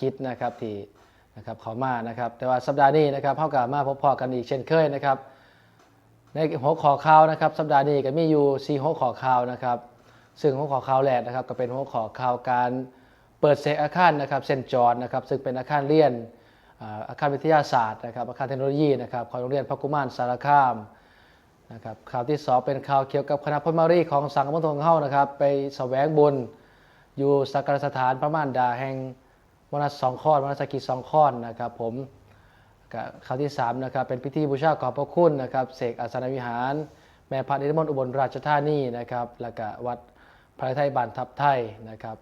กิจนะครับที่นะครับเขามานะครับ แต่ว่าสัปดาห์นี้นะครับเข้ากับมาพบพอกันอีกเช่นเคยนะครับ ในหัวข้อข่าวนะครับ สัปดาห์นี้ก็มีอยู่4หัวข้อข่าวนะครับ ซึ่งหัวข้อข่าวแรกนะครับ ก็เป็นหัวข้อข่าวการเปิดเซกอาคารนะครับเซนจอร์นะครับซึ่งเป็นอาคารเรียนอาคารวิทยาศาสตร์นะครับอาคารเทคโนโลยีนะครับของโรงเรียนพระกุมารสารคามนะครับข่าวที่สองเป็นข่าวเกี่ยวกับคณะพลมารีของสังคมทงเฮานะครับ ไปแสวงบุญอยู่สักการสถานพระมารดาแห่ง วันละสองข้อนวันละสกิจสองข้อนนะครับผมข่าวที่สามนะครับเป็นพิธีบูชาขอบพระคุณนะครับเสกอาสนวิหาร แม่พระนิมนต์อุบลราชธานีนะครับแล้วก็วัดพระไทยบานทับไทยนะครับ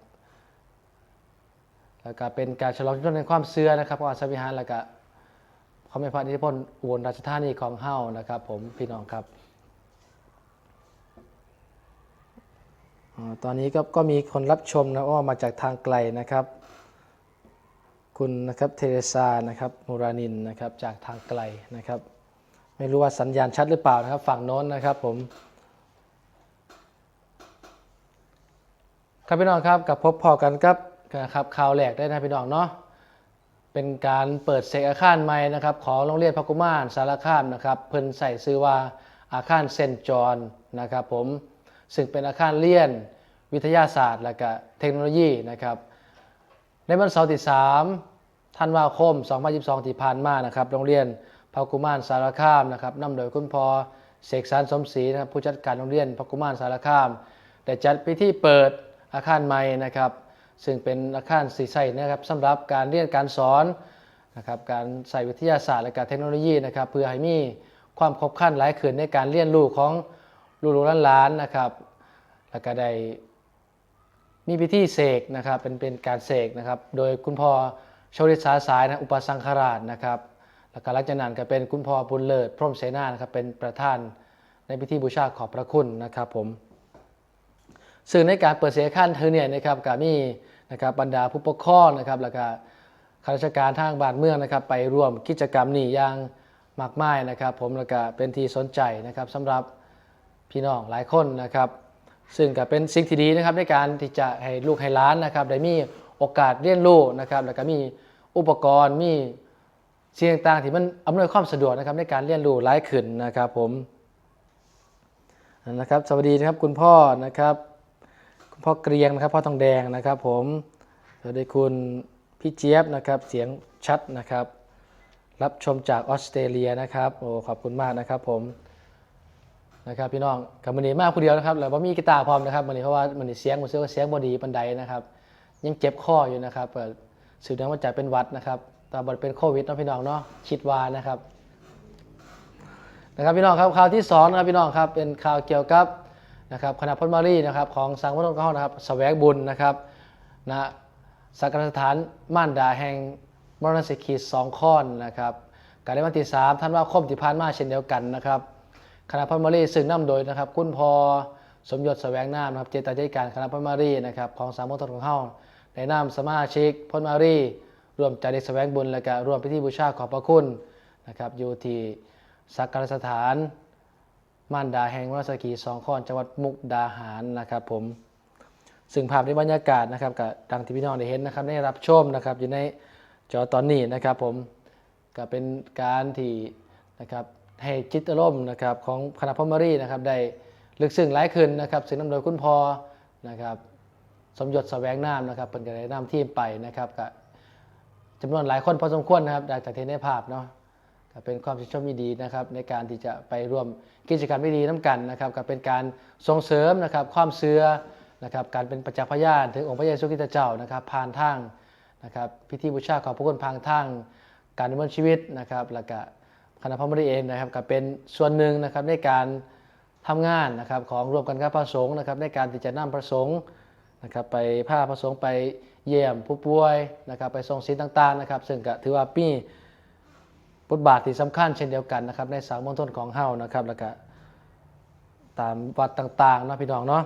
แล้วก็เป็นการฉลองชุมชนในความเสื่อนะครับของอาสนวิหารแล้วก็เขาไม่พระนิพนธ์อุบลราชธานีของเฮ้านะครับผมพี่น้องครับตอนนี้ก็ก็มีคนรับชมนะว่ามาจากทางไกลนะครับ คุณนะครับเทเรซานะครับมูรานินนะครับจากทางไกลนะครับ ไม่รู้ว่าสัญญาณชัดหรือเปล่านะครับ ฝั่งโน้นนะครับผมครับพี่น้องครับกับพบพอกันครับนะครับข่าวแหลกได้นะพี่น้องเนาะเป็นการเปิดเสกอาคารใหม่นะครับของโรงเรียนพระกุมารสารคามนะครับ เพิ่นใส่ซื้อว่าอาคารเซนจอนนะครับผมซึ่งเป็นอาคารเรียนวิทยาศาสตร์และก็เทคโนโลยีนะครับ ในวันเสาร์ที่3ธันวาคม 2022 ที่ผ่านมานะครับ โรงเรียนพระกุมารสารคามนะครับนำโดยคุณพ่อเสกสรรสมศรีนะครับผู้จัดการโรงเรียนพระกุมารสารคาม ได้จัดพิธีเปิดอาคารใหม่นะครับ ซึ่งเป็นอาคารสีใสนะครับสำหรับการเรียนการสอนนะครับการใส่วิทยาศาสตร์และการเทคโนโลยีนะครับ เพื่อให้มีความครบครันหลายขึ้นในการเรียนรู้ของลูกหลานๆนะครับ แล้วก็ได้ มีพิธีเสกนะครับเป็นเป็นการเสกนะครับ โดยคุณพ่อโชริสาสายนะอุปสังขราชนะครับแล้วก็หลังจากนั้นก็เป็นคุณพ่อบุญเลิศพรหมเสนานะครับเป็นประธานในพิธีบูชาขอบพระคุณนะครับผมซึ่งในการเปิดเสียขั้นเธอเนี่ยนะครับก็มีนะครับบรรดาผู้ปกครองนะครับแล้วก็ข้าราชการทางบ้านเมืองนะครับ ไปร่วมกิจกรรมนี้อย่างมากมายนะครับ ผมแล้วก็เป็นที่สนใจนะครับสำหรับพี่น้องหลายคนนะครับ ซึ่งก็เป็นสิ่งที่ดีนะครับในการที่จะให้ลูกให้หล้านนะครับได้มีโอกาสเรียนรู้นะครับแล้วก็มีอุปกรณ์มีสิ่งต่างๆที่มันอำนวยความสะดวกนะครับในการเรียนรู้หลายขึ้นนะครับผมนะครับสวัสดีนะครับคุณพ่อนะครับคุณพ่อเกรียงนะครับพ่อทองแดงนะครับ ผมสวัสดีคุณพี่เจี๊ยบนะครับเสียงชัดนะครับ รับชมจากออสเตรเลียนะครับโอ้ขอบคุณมากนะครับผม นะครับพี่น้องกับมันนี้มากคนเดียวนะครับแล้วว่ามีกีตาร์พร้อมนะครับมันนี้เพราะว่ามันนี้เสียงมันเสียงเสียงบอดีปันไดนะครับ ยังเจ็บคออยู่นะครับเปิดสื่อเนื่องมาจากเป็นวัดนะครับแต่บอดเป็นโควิดเนาะพี่น้องเนาะคิดว่านะครับนะครับพี่น้องครับข่าวที่สองนะครับพี่น้องครับเป็นข่าวเกี่ยวกับนะครับคณะพลมารีนะครับของสังวัฒนเขานะครับแสวงบุญนะครับนะสักการสถานม่านดาแห่งมรณสิกีสองข้อนนะครับการในวันที่สามท่านว่าคมที่ผ่านมาเช่นเดียวกันนะครับ คณะพลมารีซึ่งนำโดยนะครับ คุณพอสมยศแสวงนามนะครับเจตนาธิการคณะพลมารีนะครับของสังวัฒนของเขาในนามสมาชิกพลมารีรวมใจเด็กแสวงบุญและก็รวมพิธีบูชาขอบพระคุณนะครับอยู่ที่สักการสถานม่านดาแห่งวัสกีสองข้อนจังหวัดมุกดาหารนะครับผมซึ่งภาพในบรรยากาศนะครับกับดังที่พี่น้องได้เห็นนะครับได้รับชมนะครับอยู่ในจอตอนนี้นะครับผมก็เป็นการที่นะครับ ให้จิตอารมณ์นะครับของคณะพมรีนะครับได้ลึกซึ้งหลายขึ้นนะครับซึ่งนำโดยคุณพอนะครับสมยศแสวงนามนะครับเป็นการได้นำทีมไปนะครับกับจำนวนหลายคนพอสมควรนะครับจากเห็นในภาพเนาะเป็นความชื่นชมยินดีนะครับในการที่จะไปร่วมกิจกรรมที่ดีน้ำกันนะครับก็เป็นการส่งเสริมนะครับความเชื่อนะครับการเป็นประจักษ์พยานถึงองค์พระเยซูคริสต์เจ้านะครับผ่านทางนะครับพิธีบูชาขอพระคุณพางทางการดำเนินชีวิตนะครับแล้วก็ คณะพระมรีเองนะครับก็เป็นส่วนหนึ่งนะครับในการทำงานนะครับของรวมกันกับพระสงฆ์นะครับในการที่จะนำพระสงฆ์นะครับไปพาพระสงฆ์ไปเยี่ยมผู้ป่วยนะครับไปส่งสิ่งต่างๆนะครับ ซึ่งก็ถือว่าปีบทบาทที่สำคัญเช่นเดียวกันนะครับในสังมณฑลของเฮานะครับแล้วก็ตามวัดต่างๆนะพี่น้องเนาะ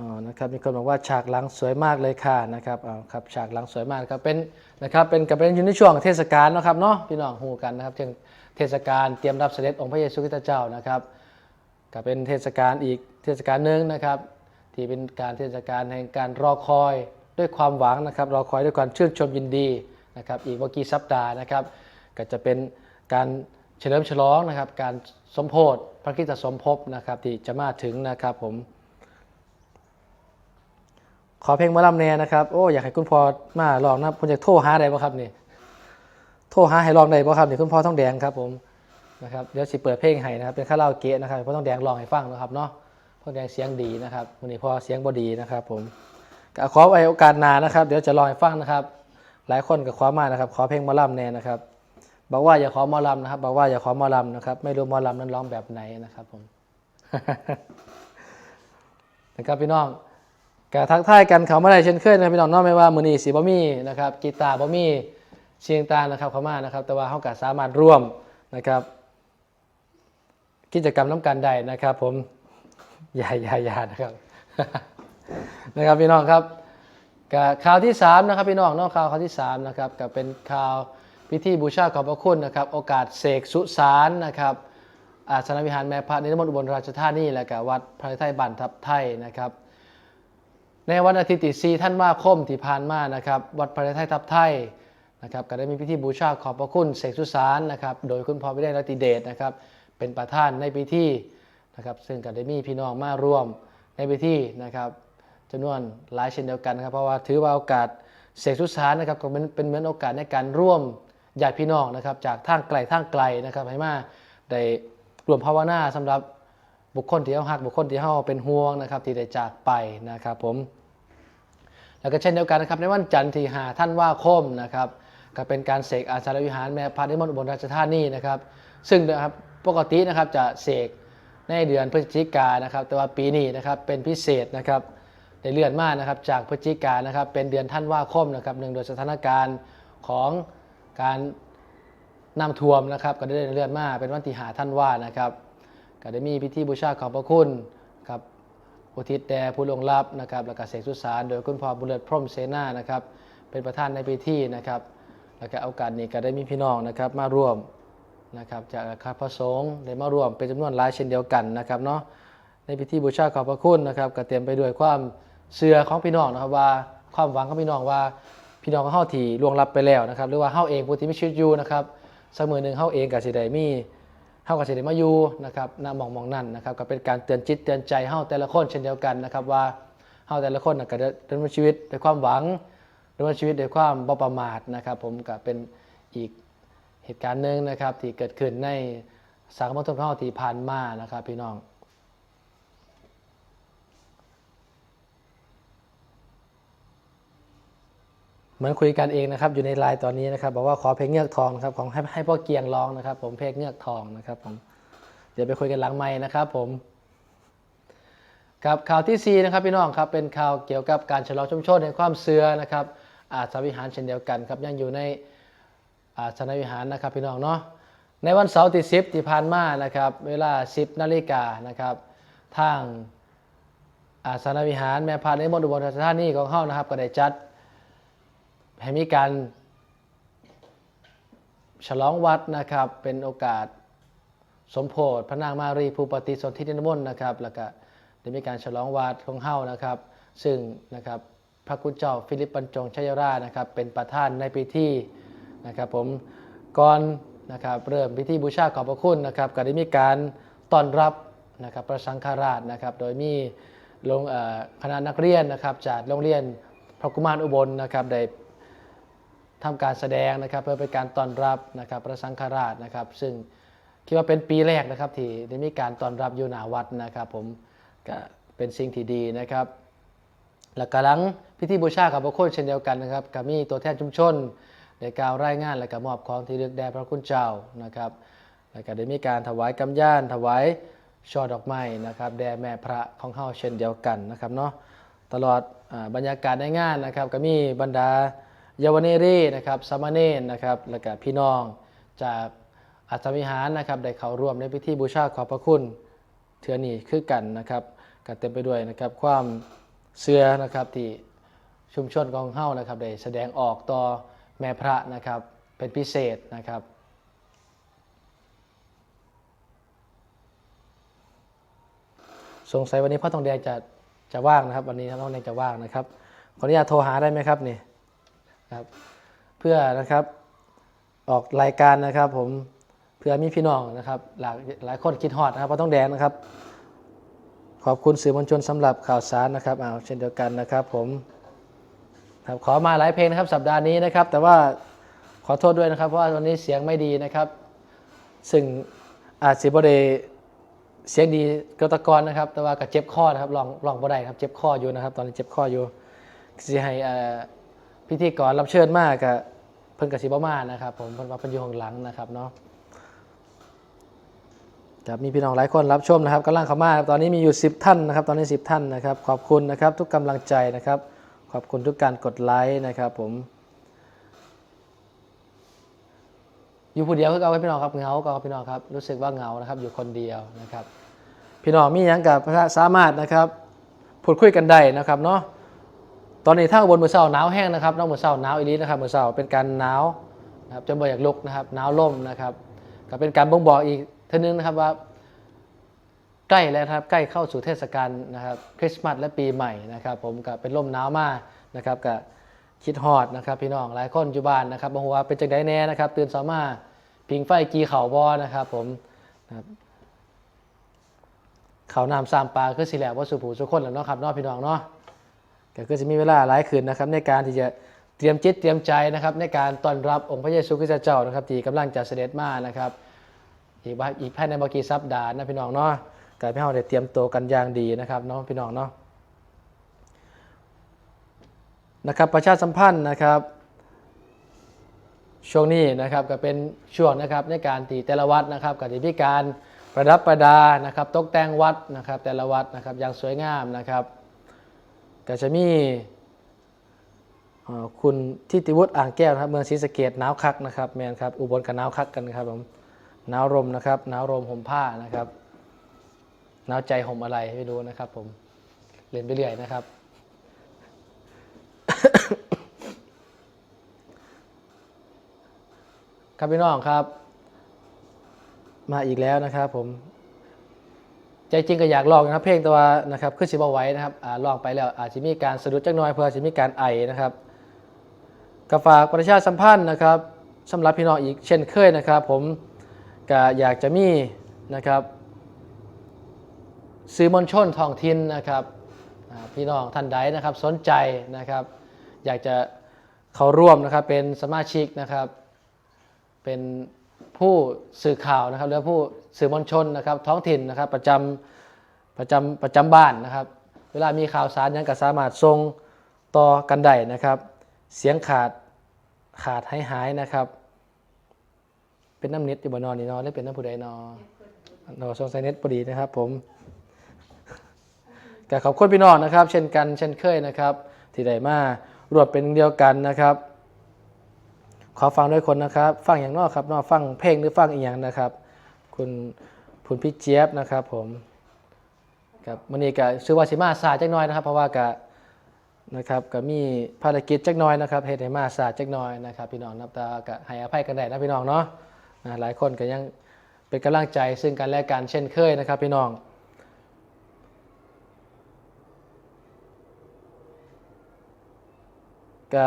อ๋อนะครับมีคนบอกว่าฉากหลังสวยมากเลยค่ะนะครับอ๋อครับฉากหลังสวยมากครับเป็นนะครับเป็นกับเป็นอยู่ในช่วงเทศกาลนะครับเนาะพี่น้องฮูกันนะครับเทศเทศกาลเตรียมรับเสด็จองค์พระเยซูคริสต์เจ้านะครับก็เป็นเทศกาลอีกเทศกาลหนึ่งนะครับที่เป็นการเทศกาลแห่งการรอคอยด้วยความหวังนะครับรอคอยด้วยความชื่นชมยินดีนะครับอีกว่ากี่สัปดาห์นะครับก็จะเป็นการเฉลิมฉลองนะครับการสมโพธิพระคริสตสมภพนะครับที่จะมาถึงนะครับผม ขอเพลงมาลำแน่นะครับ โอ้อยากให้คุณพ่อมาลองนะคุณอยากโทรหาได้ป่ะครับนี่ โทรหาให้ลองได้ป่ะครับนี่คุณพ่อต้องแดงครับผมนะครับเดี๋ยวสิเปิดเพลงให้นะครับเป็นคาราโอเกะนะครับพ่อต้องแดงลองให้ฟังนะครับเนาะพ่อแดงเสียงดีนะครับวันนี้พ่อเสียงบอดีนะครับ ผมขอไว้โอกาสนานะครับ เดี๋ยวจะลองให้ฟังนะครับ หลายคนก็ขอมานะครับ ขอเพลงมาลำแน่นะครับบอกว่าอย่าขอมอลำนะครับ บอกว่าอย่าขอมอลำนะครับ ไม่รู้มอลำนั้นร้องแบบไหนนะครับผมนะครับพี่น้อง ก็ทักทายกันเขามาได้เช่นเคยนะครับพี่น้องเนอกไม่ว่ามือนีสีบะมี่นะครับกีตาร์บะมี่เชียงตานะครับเขามานะครับ แต่ว่าเขาก็สามารถร่วมนะครับ กิจกรรมน้ำกันได้นะครับ ผมอย่าอย่าอย่านะครับนะครับพี่น้องครับกับข่าวที่3นะครับพี่น้องนอกข่าวข่าวที่3นะครับก็เป็นข่าวพิธีบูชาขอบพระคุณนะครับ โอกาสเสกสุสานนะครับอาสนวิหารแม่พระนิรมนต์อุบลราชธานีและก็วัดพระไทยบ้านทับไทยนะครับ ในวันอาทิตย์ที่4ท่านว่าคมที่ผ่านมานะครับวัดพระไทยทับไทยนะครับก็ได้มีพิธีบูชาขอบพระคุณเสกสุสานนะครับโดยคุณพ่อวิเดชรตติเดชนะครับเป็นประธานในพิธีนะครับซึ่งก็ได้มีพี่น้องมาร่วมในพิธีนะครับจำนวนหลายเช่นเดียวกันนะครับเพราะว่าถือว่าโอกาสเสกสุสานนะครับก็เป็นเป็นเหมือนโอกาสในการร่วมญาติพี่น้องนะครับจากทางไกลทางไกลนะครับให้มาได้รวมภาวนาสำหรับบุคคลที่เขาหักบุคคลที่เขาเป็นห่วงนะครับที่ได้จากไปนะครับผม แล้วก็เช่นเดียวกันนะครับในวันจันทร์ที่5ท่านว่าคมนะครับก็เป็นการเสกอาสาฬวิหารแม่พระนิมนต์อุบลราชธานีนะครับซึ่งนะครับปกตินะครับจะเสกในเดือนพฤศจิกายนะครับแต่ว่าปีนี้นะครับเป็นพิเศษนะครับได้เลื่อนมานะครับจากพฤศจิกายนะครับเป็นเดือนท่านว่าคมนะครับเนื่งโดยสถานการณ์ของการน้ำท่วมนะครับก็ได้เลื่อนมาเป็นวันที่หาท่านว่านะครับก็ได้มีพิธีบูชาขอบพระคุณ อุทิศแด่ผู้ลงลับนะครับแล้วก็เสกสุสานโดยคุณพ่อบุญเลิศพรมเสนานะครับ เป็นประธานในพิธีนะครับแล้วก็โอกาสนี้ก็ได้มีพี่น้องนะครับมาร่วมนะครับจากข้าพระสงฆ์ได้มาร่วมเป็นจำนวนหลายเช่นเดียวกันนะครับเนาะในพิธีบูชาขอบพระคุณนะครับก็เต็มไปด้วยความเชื่อของพี่น้องนะครับว่าความหวังของพี่น้องว่าพี่น้องของเฮาที่ล่วงลับไปแล้วนะครับ หรือว่าเฮาเองผู้ที่มีชีวิตอยู่นะครับสักมือหนึ่งเฮาเองก็สิได้มี เฮาก็สิได้มาอยู่นะครับณหมองมองนั่นนะครับก็เป็นการเตือนจิตเตือนใจเฮาแต่ละคนเช่นเดียวกันนะครับว่าเฮาแต่ละคนน่ะก็ได้ดำเนินชีวิตด้วยความหวังดำเนินชีวิตด้วยความบ่ประมาทนะครับ ผมก็เป็นอีกเหตุการณ์หนึ่งนะครับที่เกิดขึ้นในสังคมทนเฮาที่ผ่านมานะครับพี่น้อง เหมือนคุยกันเองนะครับอยู่ในไลน์ตอนนี้นะครับบอกว่าขอเพลงเงือกทองนะครับของให้ให้พ่อเกียงร้องนะครับ ผมเพลงเงือกทองนะครับผมเดี๋ยวไปคุยกันหลังไม้นะครับ ผมครับข่าวที่4นะครับพี่น้องครับเป็นข่าวเกี่ยวกับการฉลองชุมชนในความเสื่อนะครับอาสาวิหารเช่นเดียวกันครับยังอยู่ในอาสนวิหารนะครับพี่น้องเนาะในวันเสาร์ที่10ที่ผ่านมานะครับเวลา 10นาฬิกานะครับทางอาสนวิหารแม่พานในมณฑลอุบลราชธานีของเฮานะครับก็ได้จัด ให้มีการฉลองวัดนะครับ เป็นโอกาสสมโพธิพระนางมารีภูปฏิสนธินิมนต์นะครับ แล้วก็ได้มีการฉลองวัดของเฮานะครับ ซึ่งนะครับพระคุณเจ้าฟิลิปปัญจงชัยราชนะครับ เป็นประธานในพิธีนะครับผมก่อนนะครับเริ่มพิธีบูชาขอบพระคุณนะครับก็ได้มีการต้อนรับนะครับพระสังฆราชนะครับ โดยมีลงเอ่อคณะนักเรียนนะครับจากโรงเรียนพระกุมารอุบลนะครับได้ ทำการแสดงนะครับเพื่อเป็นการต้อนรับนะครับพระสังฆราชนะครับ ซึ่งคิดว่าเป็นปีแรกนะครับที่ได้มีการต้อนรับอยู่หนาวัดนะครับ ผมก็เป็นสิ่งที่ดีนะครับ และกำลังพิธีบูชากับพระคุณเช่นเดียวกันนะครับก็มีตัวแทนชุมชนได้กล่าวรายงานและก็มอบของที่ระลึกแด่พระคุณเจ้านะครับแล้วก็ได้มีการถวายกำย่านถวายช่อดอกไม้นะครับแด่แม่พระของเฮาเช่นเดียวกันนะครับเนาะตลอดอบรรยากาศในงานนะครับก็มีบรรดา เยาวเนรีนะครับสามเณรนะครับแล้วก็พี่น้องจากอัศวิหารนะครับได้เข้าร่วมในพิธีบูชาขอบพระคุณเทือนี้คือกันนะครับก็เต็มไปด้วยนะครับความเสื่อนะครับที่ชุมชนของเฮ้านะครับได้แสดงออกต่อแม่พระนะครับเป็นพิเศษนะครับสงสัยวันนี้พ่อทองแดงจะจะว่างนะครับ วันนี้น้องแนงจะว่างนะครับขออนุญาตโทรหาได้ไหมครับนี่ ครับเพื่อนะครับออกรายการนะครับผมเพื่อมีพี่น้องนะครับหลายหลายคนคิดฮอดนะครับเพราะต้องแดงนะครับ ขอบคุณสื่อมวลชนสำหรับข่าวสารนะครับเอาเช่นเดียวกันนะครับผมครับขอมาหลายเพลงนะครับสัปดาห์นี้นะครับ แต่ว่าขอโทษด้วยนะครับเพราะว่าวันนี้เสียงไม่ดีนะครับ ซึ่งอาจสิบเดเสียงดีกตะกอนะครับ แต่ว่าก็เจ็บข้อนะครับลองลองบ่ได้ครับเจ็บข้ออยู่นะครับ ตอนนี้เจ็บข้ออยู่สิให้อ่า พิธีกรรับเชิญมากกับเพิ่นกับสิบมานะครับ ผมเพิ่นว่าเพิ่นอยู่ข้างหลังนะครับเนาะครับมีพี่น้องหลายคนรับชมนะครับกำลังเข้ามาตอนนี้มีอยู่ 10 ท่านนะครับ ตอนนี้ 10 ท่านนะครับ ขอบคุณนะครับ ทุกกำลังใจนะครับ ขอบคุณทุกการกดไลค์นะครับ ผม อยู่ผู้เดียวคือเอาไว้พี่น้องครับเหงาก็พี่น้องครับ รู้สึกว่าเหงานะครับ อยู่คนเดียวนะครับ พี่น้องมีอย่างกับสามารถนะครับพูดคุยกันได้นะครับเนาะ ตอนนี้ถ้าบนมือเสาหนาวแห้งนะครับนอกมือเสาหนาวอีลีนะครับมือเสาเป็นการหนาวนะครับจนบ่อยากลุกนะครับหนาวล่มนะครับก็เป็นการบ่งบอกอีกเท่านึงนะครับว่าใกล้แล้วครับใกล้เข้าสู่เทศกาลนะครับคริสต์มาสและปีใหม่นะครับ ผมก็เป็นลมหนาวมากนะครับก็คิดฮอดนะครับ พี่น้องหลายคนอยู่บ้านนะครับบอกว่าเป็นจังไดแน่นะครับ ตื่นสามาพิงไฟกีเข่าบอนะครับ ผมนะบเขาวนำสามปลาคือสิแหลว่าสุผูสุคนแล้วเนาะครับเนาะพี่น้องเนาะ ก็คือจะมีเวลาหลายคืนนะครับในการที่จะเตรียมจิตเตรียมใจนะครับ ในการต้อนรับองค์พระเยซูคริสต์เจ้านะครับที่กำลังจะเสด็จมานะครับอีกว่าอีกภายในบกี่สัปดาห์นะพี่น้องเนาะการพี่เราได้เตรียมตัวกันอย่างดีนะครับเนาะพี่น้องเนาะนะครับประชาสัมพันธ์นะครับช่วงนี้นะครับก็เป็นช่วงนะครับในการตีแต่ละวัดนะครับกับที่พิการประดับประดานะครับ ตกแต่งวัดนะครับแต่ละวัดนะครับอย่างสวยงามนะครับ ก็จะมีเอ่อคุณทิติวุฒิอ่างแก้วนะครับเมืองศรีสะเกดหนาวคักนะครับแมนครับอุบลกับหนาวคักกันครับผมหนาวลมนะครับหนาวลมห่มผ้านะครับหนาวใจห่มอะไรไม่รู้นะครับ ผมเรียนไปเรื่อยนะครับ ครับพี่น้องครับ มาอีกแล้วนะครับผม ใจจริงก็อยากลองนะครับเพลงตัวนะครับขึ้นสิบเอาไว้นะครับอลองไปแล้วอาจจะมีการสะดุดจักน่อยเพื่อจะมีการไอนะครับก็ฝากประชาสัมพันธ์นะครับสำหรับพี่น้องอีกเช่นเคยนะครับ ผมก็อยากจะมีนะครับสื่อมวลชนท้องถิ่นนะครับพี่น้องท่านใดนะครับสนใจนะครับ อยากจะเข้าร่วมนะครับเป็นสมาชิกนะครับเป็น ผู้สื่อข่าวนะครับหรือผู้สื่อมวลชนนะครับ ท้องถิ่นนะครับประจำประจำประจำบ้านนะครับ เวลามีข่าวสารยังก็สามารถส่งต่อกันได้นะครับ เสียงขาดขาดหายหายนะครับ เป็นน้ำเน็ตอยู่บนนอนนี่นอนได้เป็นน้ำผู้ใดนอนอทรงไซเน็ตพอดีนะครับผมก็ขอบคุณพี่น้องนะครับ เช่นกันเช่นเคยนะครับ ที่ได้มารวดเป็นเดียวกันนะครับ ขอฟังด้วยคนนะครับ ฟังอย่างนอกครับนอกฟังเพลงหรือฟังอีกอย่างนะครับ คุณคุณพี่เจี๊ยบนะครับ ผมครับวันนี้ก็ชื่อว่าสิมาสาจักน้อยนะครับ เพราะว่ากะนะครับก็มีภารกิจจักน้อยนะครับเฮ็ดให้มาสาจักน้อยนะครับ พี่น้องนับตาก็ให้อภัยกันได้นะพี่น้องเนาะหลายคนก็ยังเป็นกำลังใจซึ่งกันและกันเช่นเคยนะครับ พี่น้องก็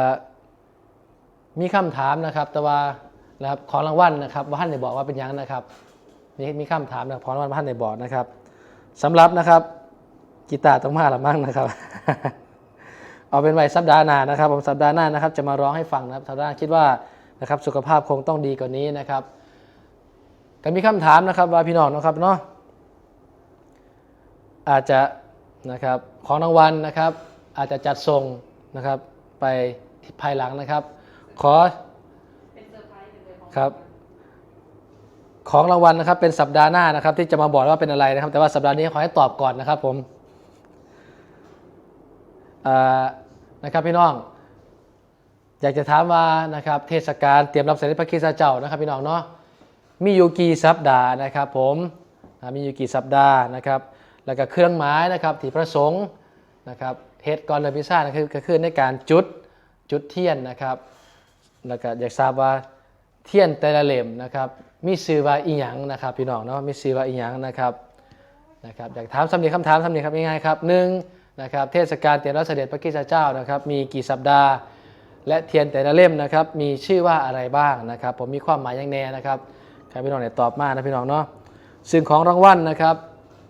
มีคำถามนะครับ แต่ว่านะครับของรางวัลนะครับว่าท่านได้บอกว่าเป็นยังนะครับมีมีคำถามนะครับของรางวัลว่าท่านได้บอกนะครับสำหรับนะครับกีตาร์ต้องมาละมั่งนะครับ เอาเป็นไว้สัปดาห์หน้านะครับ ผมสัปดาห์หน้านะครับ จะมาร้องให้ฟังนะครับสัปดาห์หน้คิดว่านะครับสุขภาพคงต้องดีกว่านี้นะครับก็มีคำถามนะครับว่าพี่น้องนะครับเนาะอาจจะนะครับของรางวัลนะครับ อาจจะจัดส่งนะครับไปภายหลังนะครับ ขอครับ ของรางวัลนะครับ เป็นสัปดาห์หน้านะครับ ที่จะมาบอกว่าเป็นอะไรนะครับ แต่ว่าสัปดาห์นี้ขอให้ตอบก่อนนะครับผมนะครับพี่น้อง อยากจะถามว่านะครับ เทศกาลเตรียมรับเสด็จพระคริสต์เจ้านะครับ พี่น้องเนาะมีอยู่กี่สัปดาห์นะครับ ผมมีอยู่กี่สัปดาห์นะครับ แล้วก็เครื่องหมายนะครับที่ประสงค์นะครับเฮดกอนเลพิซซ่านะคือก็คือในการจุดจุดเทียนนะครับ แล้วก็อยากทราบว่าเทียนแต่ละเล่มนะครับ มีซื้อว่าอีหยังนะครับพี่น้องเนาะมีซื้อว่าอีหยังนะครับนะครับอยากถามสำเนียงคำถามสำเนียงครับง่ายๆครับหนึ่งนะครับเทศกาลเตียนรัสเสด็จพระคริสตเจ้านะครับ มีกี่สัปดาห์ และเทียนแต่ละเล่มนะครับ มีชื่อว่าอะไรบ้างนะครับ ผมมีความหมายอย่างแน่นะครับใครพี่น้องเนี่ยตอบมานะพี่น้องเนาะซึ่งของรางวัลนะครับ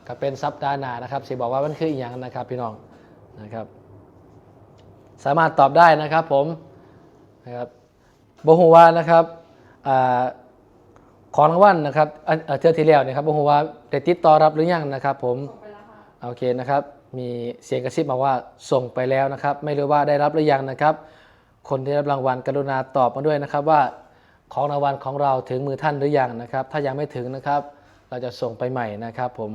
ก็เป็นสัปดาห์หน้านะครับสิบอกว่ามันคืออีกอย่างนะครับพี่น้องนะครับ สามารถตอบได้นะครับผมนะครับ บฮูวานะครับอ่าของรางวัลนะครับอันเอ่อเทื่อที่แล้วเนะครับบฮูวาได้ติดต่อรับหรือยังนะครับ ผมส่งไปแล้วค่ะโอเคนะครับ มีเสียงกระซิบมาว่าส่งไปแล้วนะครับ ไม่รู้ว่าได้รับหรือยังนะครับ คนที่รับรางวัลกรุณาตอบมาด้วยนะครับว่าของรางวัลของเราถึงมือท่านหรือยังนะครับ ถ้ายังไม่ถึงนะครับ เราจะส่งไปใหม่นะครับ ผม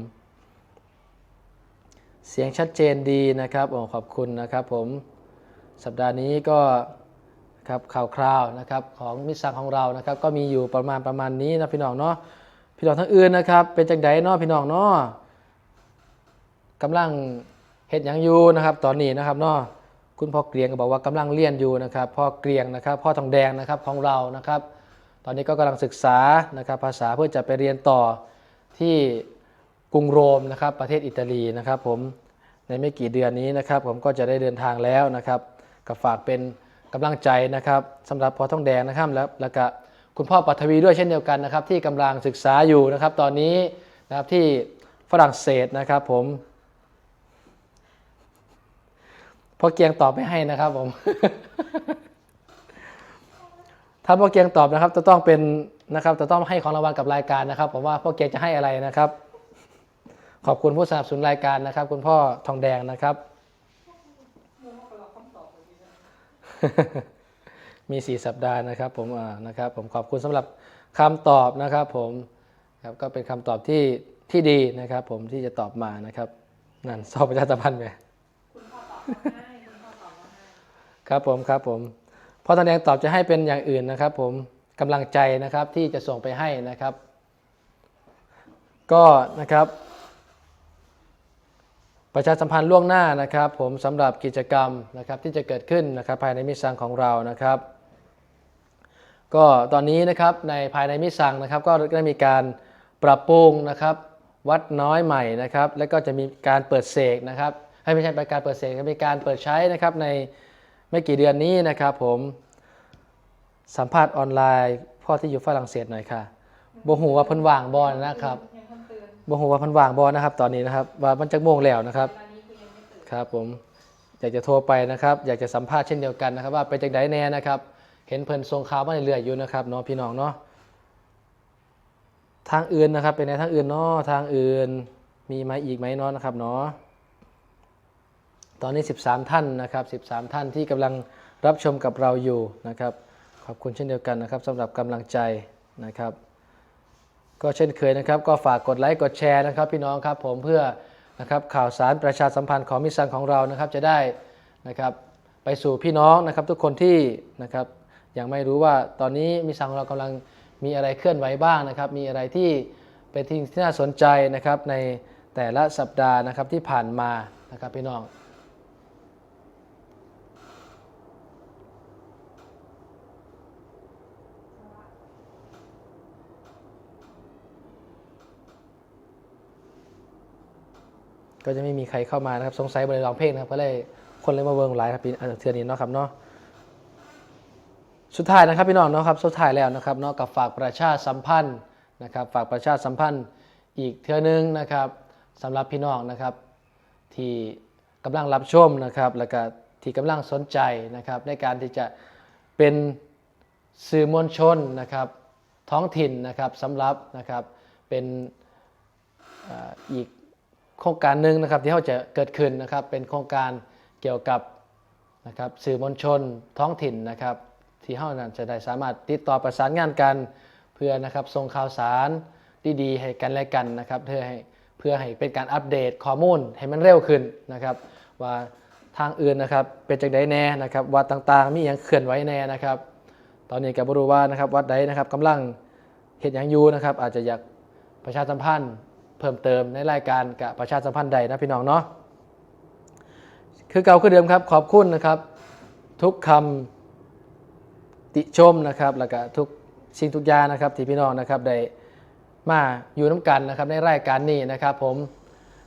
เสียงชัดเจนดีนะครับโอ้ขอบคุณนะครับ ผมสัปดาห์นี้ก็ ครับข่าวคราวนะครับของมิตรสังของเรานะครับก็มีอยู่ประมาณประมาณนี้นะพี่น้องเนาะพี่น้องทั้งอื่นนะครับ เป็นจังไดเนาะพี่น้องเนาะกำลังเฮ็ดยังอยู่นะครับ ตอนนี้นะครับเนาะคุณพ่อเกรียงก็บอกว่ากำลังเรียนอยู่นะครับพ่อเกรียงนะครับพ่อทองแดงนะครับของเรานะครับ ตอนนี้ก็กำลังศึกษานะครับภาษาเพื่อจะไปเรียนต่อที่กรุงโรมนะครับประเทศอิตาลีนะครับ ผมในไม่กี่เดือนนี้นะครับ ผมก็จะได้เดินทางแล้วนะครับก็ฝากเป็น กำลังใจนะครับสำหรับพอต้องแดงนะครับแล้วแล้วก็คุณพ่อปัทวีด้วยเช่นเดียวกันนะครับ ที่กำลังศึกษาอยู่นะครับ ตอนนี้นะครับที่ฝรั่งเศสนะครับผมพ่อเกียงตอบไม่ให้นะครับผม ถ้าพ่อเกียงตอบนะครับ จะต้องเป็นนะครับ จะต้องให้ของรางวัลกับรายการนะครับผมว่าพ่อเกียงจะให้อะไรนะครับ ขอบคุณผู้สนับสนุนรายการนะครับ คุณพ่อทองแดงนะครับ มี 4 สัปดาห์นะครับผมนะครับผมขอบคุณสำหรับคำตอบนะครับผมครับก็เป็นคำตอบที่ที่ดีนะครับ ผมที่จะตอบมานะครับนั่นสอบประชาสัมพันธ์ไปคุณตอบมาให้คุณตอบมาให้ครับผมครับผมพ่อทองแดงตอบจะให้เป็นอย่างอื่นนะครับ ผมกำลังใจนะครับที่จะส่งไปให้นะครับ ก็นะครับ ประชาสัมพันธ์ล่วงหน้านะครับผมสำหรับกิจกรรมนะครับที่จะเกิดขึ้นนะครับภายในมิตรสังของเรานะครับ ก็ตอนนี้นะครับในภายในมิตรสังนะครับก็ได้มีการปรับปรุงนะครับวัดน้อยใหม่นะครับแล้วก็จะมีการเปิดเสกนะครับให้ไม่ใช่เป็นการเปิดเสกจะมีการเปิดใช้นะครับในไม่กี่เดือนนี้นะครับผมสัมภาษณ์ออนไลน์พ่อที่อยู่ฝรั่งเศสหน่อยค่ะบ่หูว่าเพิ่นว่างบอลนะครับ บ่หูว่าเพิ่นว่างบอลนะครับ ตอนนี้นะครับ ว่ามันจะโมงแล้วนะครับ ครับ ผมอยากจะโทรไปนะครับ อยากจะสัมภาษณ์เช่นเดียวกันนะครับ ว่าเป็นจากไดแน่นะครับ เห็นเพิ่นส่งข่าวมาเรื่อยๆอยู่นะครับเนาะพี่น้องเนาะทางอื่นนะครับ เป็นในทางอื่นเนาะทางอื่นมีไหมอีกไหมเนาะนะครับเนาะตอนนี้ 13 ท่านนะครับ 13 ท่านที่กำลังรับชมกับเราอยู่นะครับ ขอบคุณเช่นเดียวกันนะครับสำหรับกำลังใจนะครับ ก็เช่นเคยนะครับ ก็ฝากกดไลค์กดแชร์นะครับพี่น้องครับผมเพื่อนะครับข่าวสารประชาสัมพันธ์ของมิตรสังของเรานะครับจะได้นะครับไปสู่พี่น้องนะครับทุกคนที่นะครับยังไม่รู้ว่าตอนนี้มิตรสังของเรากำลังมีอะไรเคลื่อนไหวบ้างนะครับ มีอะไรที่เป็นที่น่าสนใจนะครับในแต่ละสัปดาห์นะครับที่ผ่านมานะครับพี่น้อง ก็จะไม่มีใครเข้ามานะครับสงสัยบริร้องเพลงนะครับก็เลยคนเลยมาเวิร์งไลฟ์ครับปีเอ่อเทือนี้เนาะครับเนาะสุดท้ายนะครับพี่น้องเนาะครับสุดท้ายแล้วนะครับเนาะกับฝากประชาสัมพันธ์นะครับฝากประชาสัมพันธ์อีกเทือนึงนะครับสำหรับพี่น้องนะครับ ที่กำลังรับชมนะครับ แล้วก็ที่กำลังสนใจนะครับ ในการที่จะเป็นสื่อมวลชนนะครับ ท้องถิ่นนะครับสำหรับนะครับเป็นอีก ครงการหนึ่งนะครับที่เขาจะเกิดขึ้นนะครับเป็นโครงการเกี่ยวกับนะครับสื่อมวลชนท้องถิ่นนะครับที่เขานั้นจะได้สามารถติดต่อประสานงานกัน เพื่อนะครับส่งข่าวสารดีๆให้กันและกันนะครับเพื่อให้เพื่อให้เป็นการอัปเดตข้อมูลให้มันเร็วขึ้นนะครับว่าทางอื่นนะครับเป็นจากใดแน่นะครับวัดต่างๆ มีอย่างเคลื่อนไหวแน่นะครับ ตอนนี้กับบรู้ว่านะครับวัดใดนะครับกำลังเห็นอย่างอยูนะครับอาจจะอยากประชาสัมพันธ์ เพิ่มเติมในรายการกับประชาสัมพันธ์ใดนะพี่น้องเนาะคือเก่าคือเดิมครับขอบคุณนะครับ ทุกคำติชมนะครับแล้วก็ทุกสิ่งทุกอย่างนะครับที่พี่น้องนะครับได้มาอยู่น้ำกันนะครับในรายการนี้นะครับ ผม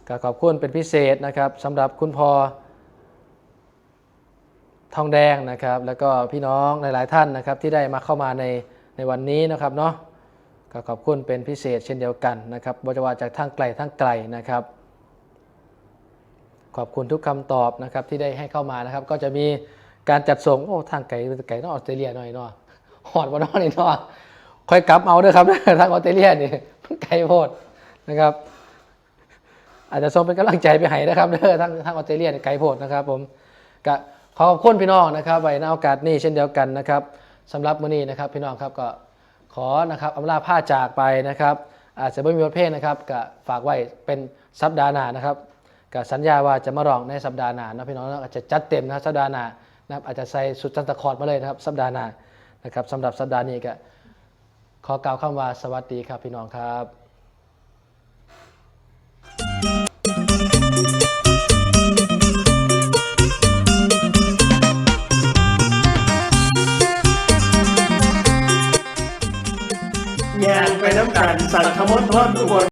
ก็ขอบคุณเป็นพิเศษนะครับสำหรับคุณพ่อทองแดงนะครับ แล้วก็พี่น้องหลาย ๆ ท่านนะครับที่ได้มาเข้ามาในในวันนี้นะครับเนาะ ก็ขอบคุณเป็นพิเศษเช่นเดียวกันนะครับบริวารจากทางไกลทางไกลนะครับ ขอบคุณทุกคำตอบนะครับที่ได้ให้เข้ามานะครับ ก็จะมีการจัดส่งโอ้ทางไกลไกลต้องออสเตรเลียหน่อยเนาะหอดมานาะนี่เนาะค่อยกลับเอาเด้อครับทางออสเตรเลียนี่มันไกลโพดนะครับ อาจจะส่งเป็นกำลังใจไปให้นะครับเด้อทางทางออสเตรเลียไกลโพดนะครับ ผมก็ขอขอบคุณพี่น้องนะครับไว้ในโอกาสนี้เช่นเดียวกันนะครับสำหรับมื้อนี้นะครับ พี่น้องครับก็ ขอนะครับอำลาผ้าจากไปนะครับ อาจจะไม่มีประเพลงนะครับก็ฝากไว้เป็นสัปดาห์หน้านะครับก็สัญญาว่าจะมารองในสัปดาห์หน้านะพี่น้องอาจจะจัดเต็มนะสัปดาห์หน้านะครับอาจจะใส่สุดจันตะคอร์ดมาเลยนะครับ สัปดาห์หน้านะครับสำหรับสัปดาห์นี้ก็ขอกล่าวคำว่าสวัสดีครับพี่น้องครับ ยางไปน้ำกันสั่งขมดทอดอุบล